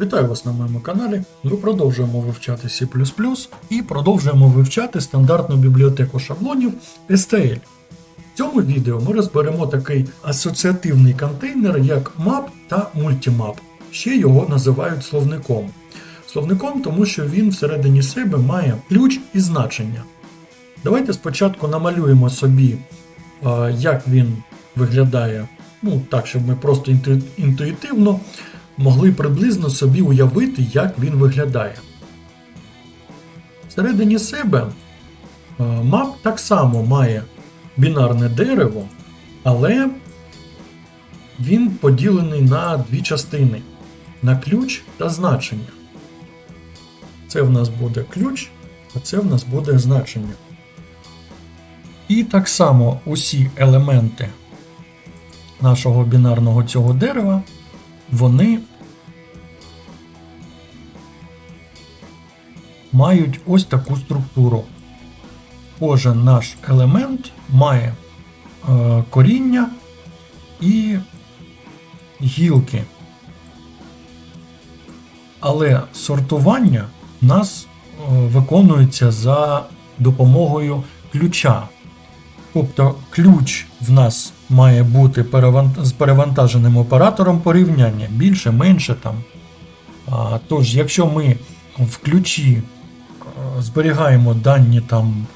Вітаю вас на моєму каналі. Ми продовжуємо вивчати C і продовжуємо вивчати стандартну бібліотеку шаблонів STL. В цьому відео ми розберемо такий асоціативний контейнер, як map та multimap. Ще його називають словником. Словником, тому що він всередині себе має ключ і значення. Давайте спочатку намалюємо собі, як він виглядає, ну так, щоб ми просто інту- інтуїтивно могли приблизно собі уявити, як він виглядає. Всередині себе е, мап так само має бінарне дерево, але він поділений на дві частини: на ключ та значення. Це в нас буде ключ, а це в нас буде значення. І так само усі елементи нашого бінарного цього дерева, вони мають ось таку структуру. Кожен наш елемент має е, коріння і гілки. Але сортування в нас е, виконується за допомогою ключа. Тобто ключ в нас має бути з перевантаженим оператором порівняння більше, менше там. Тож, якщо ми в ключі зберігаємо дані там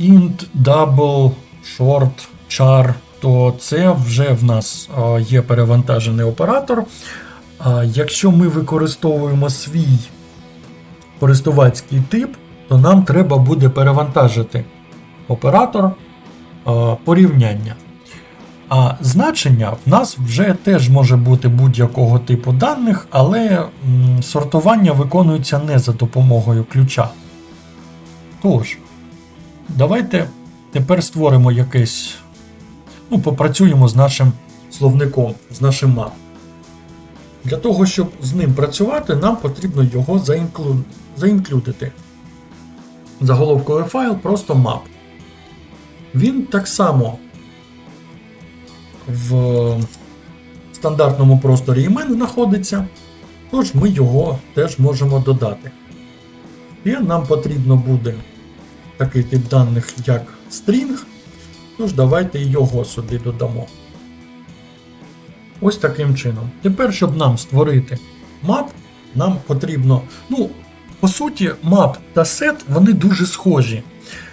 int, double, short, char, то це вже в нас є перевантажений оператор. А якщо ми використовуємо свій користувацький тип, то нам треба буде перевантажити оператор порівняння. А значення в нас вже теж може бути будь-якого типу даних, але сортування виконується не за допомогою ключа. Тож, давайте тепер створимо якесь. Ну, попрацюємо з нашим словником, з нашим мап. Для того, щоб з ним працювати, нам потрібно його заінклю... заінклюдити. Заголовковий файл просто map. Він так само в стандартному просторі імен знаходиться, тож ми його теж можемо додати. І нам потрібно буде такий тип даних, як string, тож давайте його сюди додамо. Ось таким чином. Тепер, щоб нам створити мап, нам потрібно. Ну, по суті, мап та set вони дуже схожі.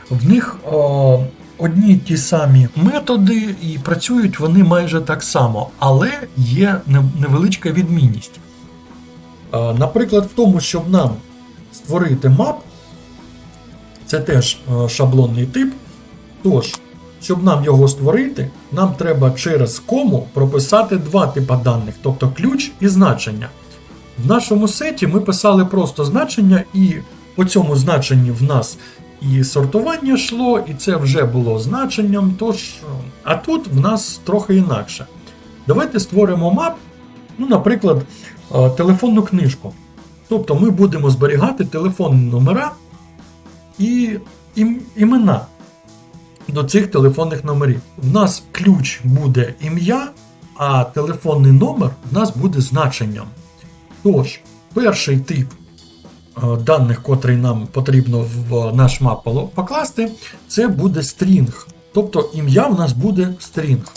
В них о, одні й ті самі методи, і працюють вони майже так само, але є невеличка відмінність. Наприклад, в тому, щоб нам створити мап, це теж шаблонний тип. Тож, щоб нам його створити, нам треба через кому прописати два типи даних, тобто ключ і значення. В нашому сеті ми писали просто значення, і по цьому значенні в нас і сортування йшло, і це вже було значенням. Тож, а тут в нас трохи інакше. Давайте створимо мап, ну, наприклад, е, телефонну книжку. Тобто ми будемо зберігати телефонні номера і імена до цих телефонних номерів. В нас ключ буде ім'я, а телефонний номер в нас буде значенням. Тож, перший тип даних, котрий нам потрібно в наш мап покласти, це буде стрінг. Тобто ім'я в нас буде стрінг.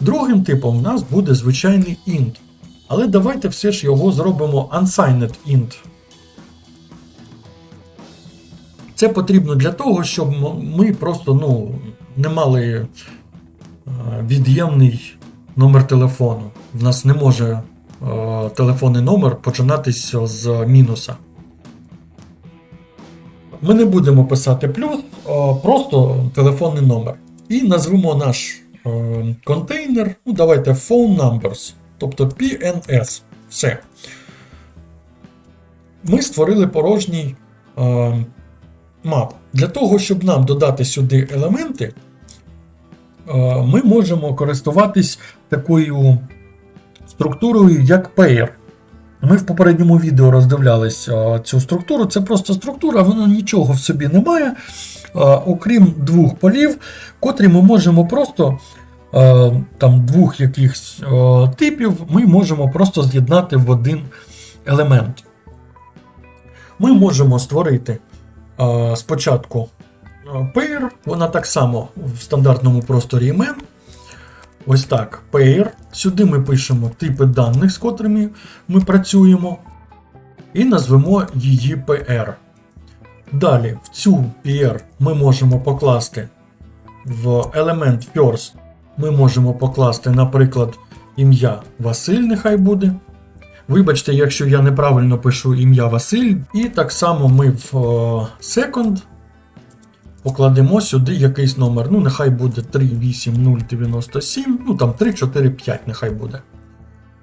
Другим типом в нас буде звичайний int. Але давайте все ж його зробимо unsigned int. Це потрібно для того, щоб ми просто ну, не мали е, від'ємний номер телефону. В нас не може е, телефонний номер починатися з мінуса. Ми не будемо писати плюс, просто телефонний номер. І назвемо наш е, контейнер. Ну, давайте phone numbers, тобто PNS. Все. Ми створили порожній е, мап. Для того, щоб нам додати сюди елементи, е, ми можемо користуватись такою структурою, як pair. Ми в попередньому відео роздивлялись е, цю структуру. Це просто структура, вона нічого в собі не має, е, окрім двох полів, котрі ми можемо просто е, там двох якихось типів, ми можемо просто з'єднати в один елемент. Ми можемо створити спочатку pair, вона так само в стандартному просторі імен. Ось так, pair. Сюди ми пишемо типи даних, з котрими ми працюємо, і назвемо її PR. Далі в цю PR ми можемо покласти в елемент first, ми можемо покласти, наприклад, ім'я Василь, нехай буде. Вибачте, якщо я неправильно пишу ім'я Василь. І так само ми в е, second покладемо сюди якийсь номер. Ну, нехай буде 38097, ну там 345 нехай буде.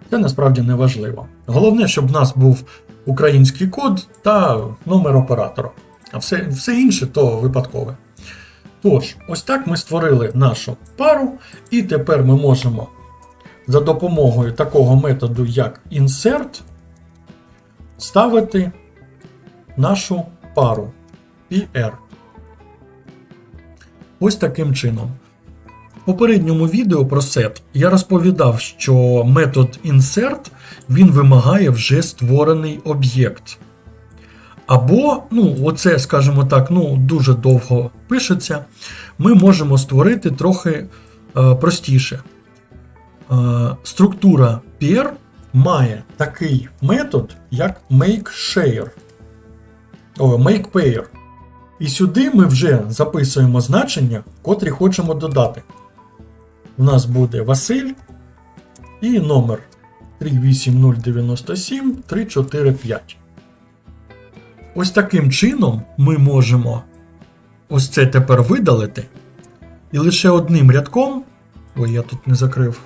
Це насправді не важливо. Головне, щоб в нас був український код та номер оператора. А все, все інше то випадкове. Тож, ось так ми створили нашу пару, і тепер ми можемо за допомогою такого методу, як insert, ставити нашу пару PR. Ось таким чином. В попередньому відео про set я розповідав, що метод insert він вимагає вже створений об'єкт. Або, ну, оце, скажімо так, ну, дуже довго пишеться, ми можемо створити трохи е, простіше. Е, структура pair має такий метод, як makeShare. О, makePair. І сюди ми вже записуємо значення, котрі хочемо додати. У нас буде Василь і номер 38097 345. Ось таким чином ми можемо ось це тепер видалити. І лише одним рядком. Ой, я тут не закрив.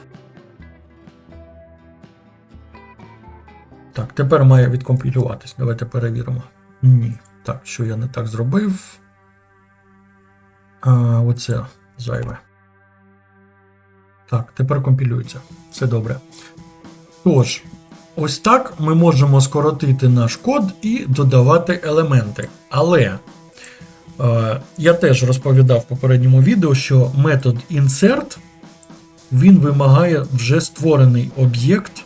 Так, тепер має відкомпілюватись. Давайте перевіримо. Ні. Так, що я не так зробив. А, Оце зайве. Так, тепер компілюється. Все добре. Тож, ось так ми можемо скоротити наш код і додавати елементи. Але е, я теж розповідав в попередньому відео, що метод insert він вимагає вже створений об'єкт.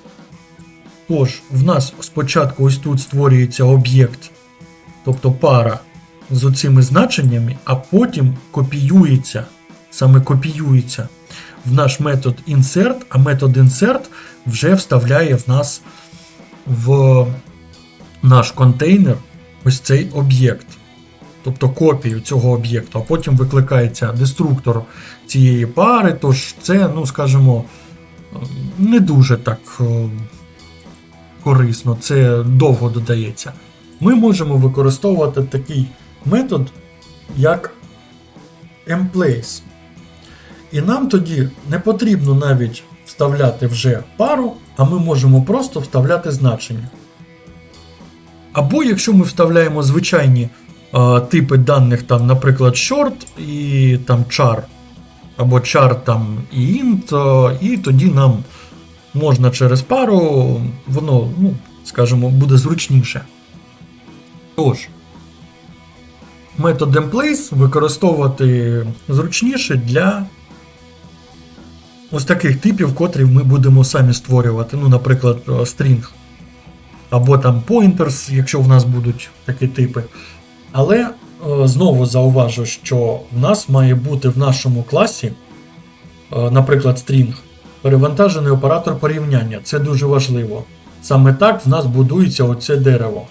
Тож, в нас спочатку ось тут створюється об'єкт, тобто пара з оцими значеннями, а потім копіюється, саме копіюється в наш метод insert, а метод insert вже вставляє в нас в наш контейнер ось цей об'єкт. Тобто копію цього об'єкту, а потім викликається деструктор цієї пари, тож це, ну, скажімо, не дуже так е, корисно, це довго додається. Ми можемо використовувати такий метод, як emplace. І нам тоді не потрібно навіть вставляти вже пару, а ми можемо просто вставляти значення. Або якщо ми вставляємо звичайні е, типи даних, там, наприклад, short і там char, або char там і int, і тоді нам можна через пару, воно, ну, скажімо, буде зручніше. Тож, метод emplace використовувати зручніше для ось таких типів, котрі ми будемо самі створювати. Ну, наприклад, е, string. Або там pointers, якщо в нас будуть такі типи. Але е, знову зауважу, що в нас має бути в нашому класі, е, наприклад, string, перевантажений оператор порівняння. Це дуже важливо. Саме так в нас будується оце дерево.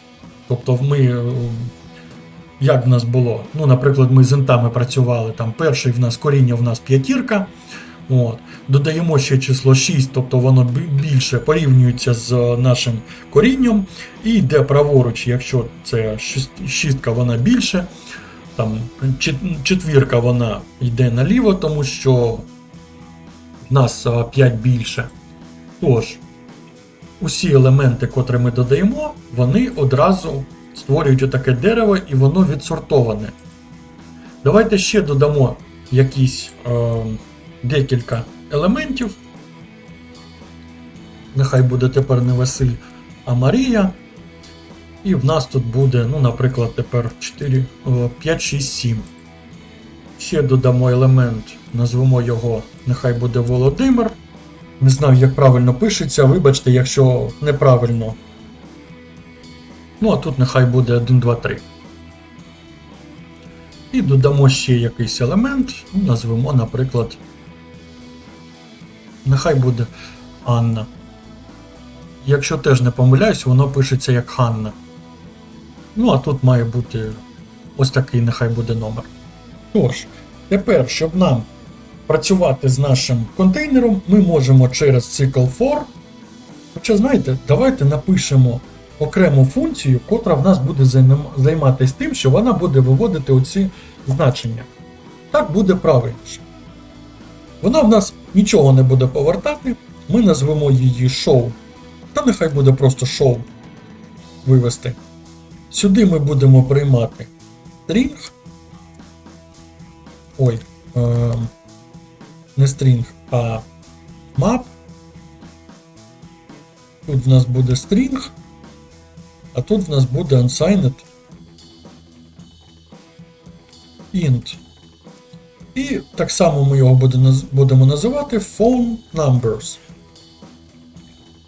Тобто ми. е, Як в нас було? Ну, наприклад, ми з інтами працювали. Там перший в нас коріння в нас п'ятірка. От. Додаємо ще число 6, тобто воно більше порівнюється з е, нашим корінням. І йде праворуч, якщо це шіст- шістка, вона більше. Там четвірка вона йде наліво, тому що в нас 5 більше. Тож, усі елементи, котрі ми додаємо, вони одразу створюють отаке дерево і воно відсортоване. Давайте ще додамо якісь е, декілька елементів. Нехай буде тепер не Василь, а Марія. І в нас тут буде, ну, наприклад, тепер 4, 5, 6, 7. Ще додамо елемент, назвемо його, нехай буде Володимир. Не знаю, як правильно пишеться. Вибачте, якщо неправильно Ну, а тут нехай буде 1, 2, 3. І додамо ще якийсь елемент, назвемо, наприклад, нехай буде Анна. Якщо теж не помиляюсь, воно пишеться як Ханна. Ну, а тут має бути ось такий нехай буде номер. Тож, тепер, щоб нам працювати з нашим контейнером, ми можемо через цикл for. Хоча, знаєте, давайте напишемо окрему функцію, котра в нас буде займатися тим, що вона буде виводити оці значення. Так буде правильніше. Вона в нас нічого не буде повертати. Ми назвемо її show. Та нехай буде просто show вивести. Сюди ми будемо приймати string. Ой, е, не string, а map. Тут в нас буде string, а тут в нас буде unsigned int. І так само ми його будемо називати phone numbers.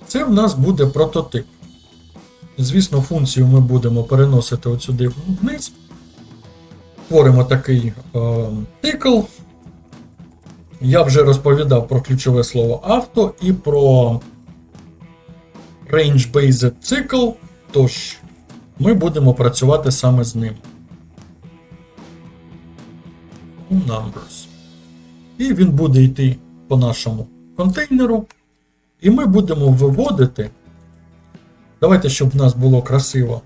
Це в нас буде прототип. Звісно, функцію ми будемо переносити от сюди вниз. Творимо такий е, цикл. Я вже розповідав про ключове слово авто і про range-based цикл, тож ми будемо працювати саме з ним. Numbers. І він буде йти по нашому контейнеру. І ми будемо виводити. Давайте, щоб в нас було красиво,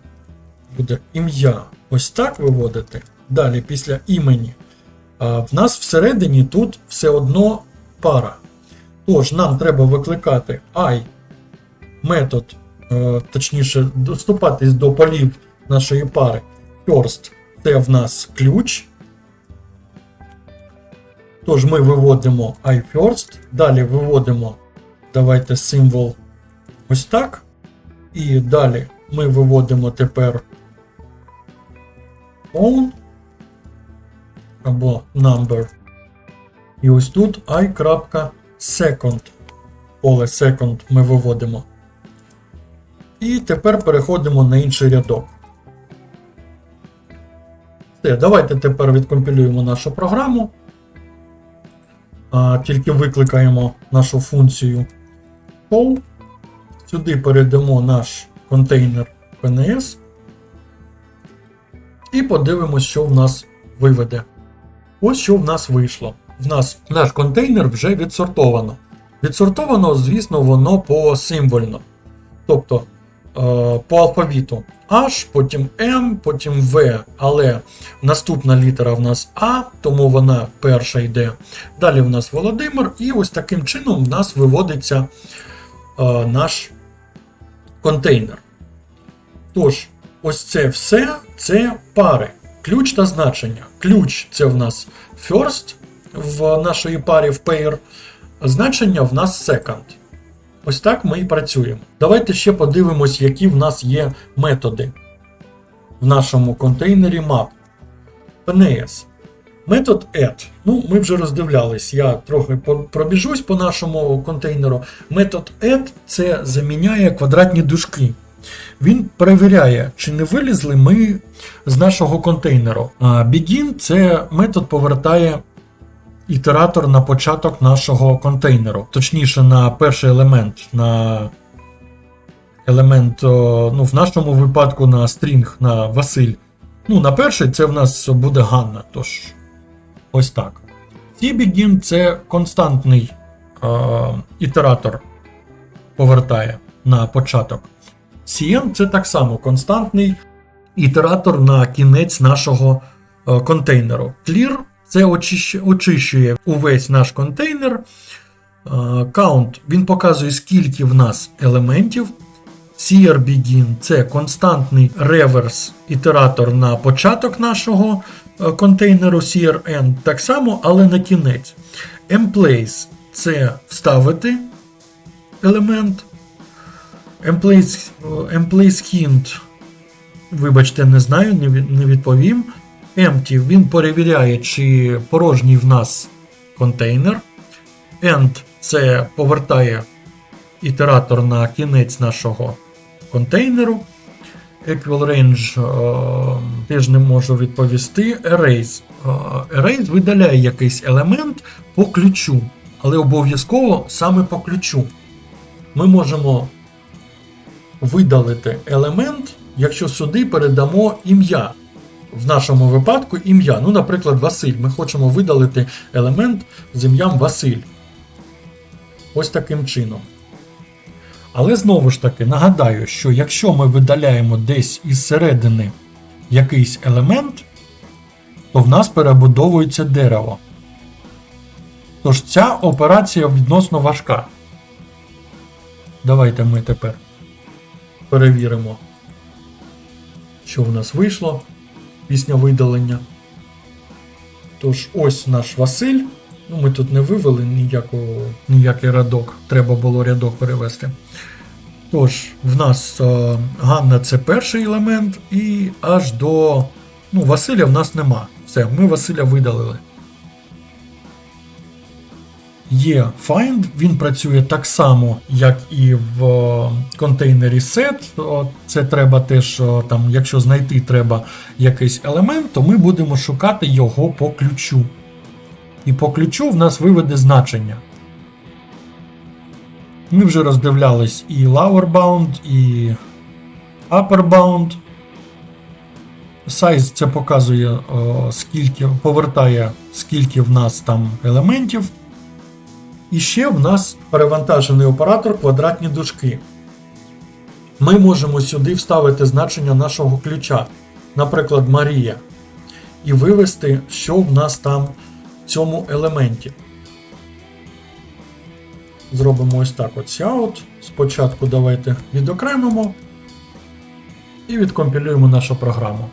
буде ім'я ось так виводити. Далі, після імені. В нас всередині тут все одно пара. Тож, нам треба викликати I метод, е, точніше, доступатись до полів нашої пари. First це в нас ключ. Тож ми виводимо iFirst, далі виводимо, давайте символ ось так. І далі ми виводимо тепер phone або number. І ось тут i.second. Поле second ми виводимо. І тепер переходимо на інший рядок. Все, давайте тепер відкомпілюємо нашу програму. А, тільки викликаємо нашу функцію show. Сюди передамо наш контейнер PNS. І подивимось, що в нас виведе. Ось що в нас вийшло. В нас наш контейнер вже відсортовано. Відсортовано, звісно, воно посимвольно. Тобто е, по алфавіту H, потім M, потім V, але наступна літера в нас А, тому вона перша йде. Далі в нас Володимир, і ось таким чином в нас виводиться е, наш контейнер. Тож, ось це все це пари. Ключ та значення. Ключ це в нас first в нашої парі в pair, значення в нас second. Ось так ми і працюємо. Давайте ще подивимось, які в нас є методи в нашому контейнері map. PNS. Метод add. Ну, ми вже роздивлялись, я трохи пробіжусь по нашому контейнеру. Метод add це заміняє квадратні дужки. Він перевіряє, чи не вилізли ми з нашого контейнеру. А begin це метод повертає ітератор на початок нашого контейнеру, точніше на перший елемент, на елемент, ну, в нашому випадку на стрінг, на Василь. Ну, на перший це в нас буде Ганна. Тож, ось так. CBegin це константний е, ітератор повертає на початок. CN це так само константний ітератор на кінець нашого е, контейнеру. Clear це очищ- очищує увесь наш контейнер. Е, Count він показує, скільки в нас елементів. CRBegin це константний реверс ітератор на початок нашого е, контейнеру CRN, так само, але на кінець. Emplace це вставити елемент. Emplace, hint, вибачте, не знаю, не відповім. Empty він перевіряє, чи порожній в нас контейнер. End це повертає ітератор на кінець нашого контейнеру. Equal Range е, теж не можу відповісти. Erase. Е, Erase видаляє якийсь елемент по ключу, але обов'язково саме по ключу. Ми можемо видалити елемент, якщо сюди передамо ім'я. В нашому випадку ім'я. Ну, наприклад, Василь. Ми хочемо видалити елемент з ім'ям Василь. Ось таким чином. Але знову ж таки нагадаю, що якщо ми видаляємо десь із середини якийсь елемент, то в нас перебудовується дерево. Тож ця операція відносно важка. Давайте ми тепер перевіримо, що в нас вийшло після видалення. Тож, ось наш Василь. Ну, ми тут не вивели ніякого, ніякий рядок, треба було рядок перевести. Тож, в нас е, Ганна це перший елемент, і аж до ну, Василя в нас нема. Все, ми Василя видалили. Є find, він працює так само, як і в е, контейнері set. Це треба теж, там, якщо знайти треба якийсь елемент, то ми будемо шукати його по ключу. І по ключу в нас виведе значення. Ми вже роздивлялись і lower bound, і upper bound. Size це показує, скільки, повертає, скільки в нас там елементів. І ще в нас перевантажений оператор квадратні дужки. Ми можемо сюди вставити значення нашого ключа, наприклад, Марія, і вивести, що в нас там в цьому елементі. Зробимо ось так: от out. Спочатку давайте відокремимо і відкомпілюємо нашу програму.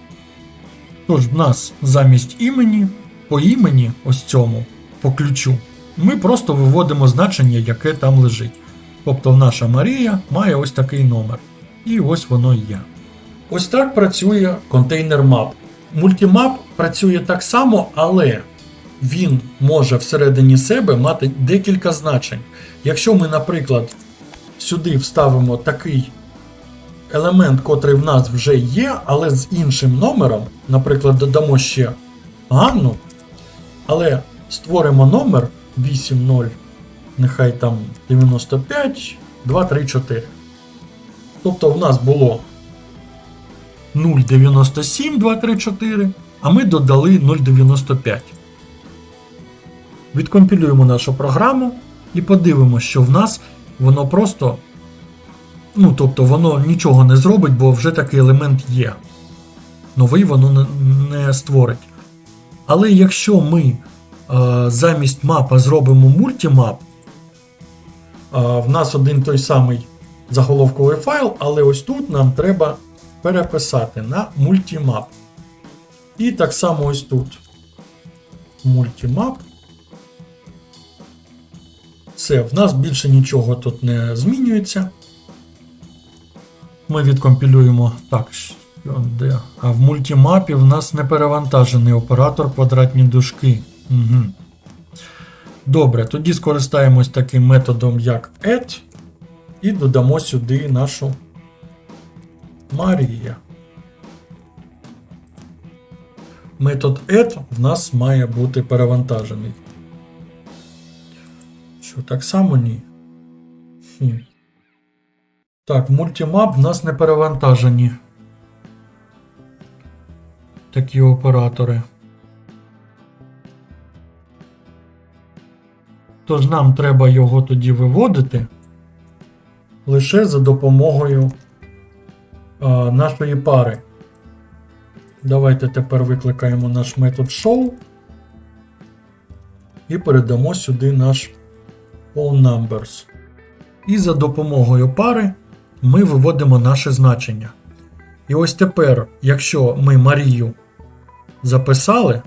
Тож, в нас замість імені, по імені, ось цьому, по ключу, ми просто виводимо значення, яке там лежить. Тобто наша Марія має ось такий номер. І ось воно є. Ось так працює контейнер map. Мультимап працює так само, але він може всередині себе мати декілька значень. Якщо ми, наприклад, сюди вставимо такий елемент, котрий в нас вже є, але з іншим номером, наприклад, додамо ще Ганну, але створимо номер 8.0, нехай там 95, 2, 3, 4. Тобто в нас було 0,97, 2, 3, 4, а ми додали 0,95. Відкомпілюємо нашу програму і подивимося, що в нас воно просто. Ну, тобто, воно нічого не зробить, бо вже такий елемент є. Новий воно не, створить. Але якщо ми замість мапа зробимо мультимап, е, в нас один той самий заголовковий файл, але ось тут нам треба переписати на мультимап. І так само ось тут. Мультимап. Все, в нас більше нічого тут не змінюється. Ми відкомпілюємо. Так, де? А в мультимапі в нас не перевантажений оператор квадратні дужки. Угу. Добре, тоді скористаємось таким методом, як add, і додамо сюди нашу Марія. Метод add в нас має бути перевантажений. Що так само ні? Хм. Так, мультимап в нас не перевантажені. Такі оператори. Тож нам треба його тоді виводити лише за допомогою а, нашої пари. Давайте тепер викликаємо наш метод show і передамо сюди наш all numbers. І за допомогою пари ми виводимо наше значення. І ось тепер, якщо ми Марію записали,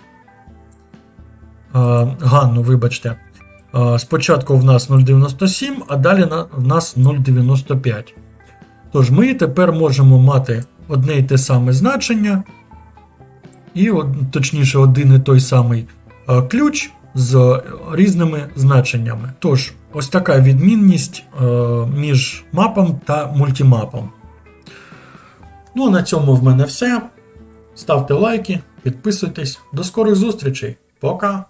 Ганну, вибачте, спочатку в нас 0,97, а далі в нас 0,95. Тож ми тепер можемо мати одне і те саме значення, і точніше, один і той самий ключ з різними значеннями. Тож, ось така відмінність е, між мапом та мультимапом. Ну а на цьому в мене все. Ставте лайки, підписуйтесь. До скорих зустрічей. Пока!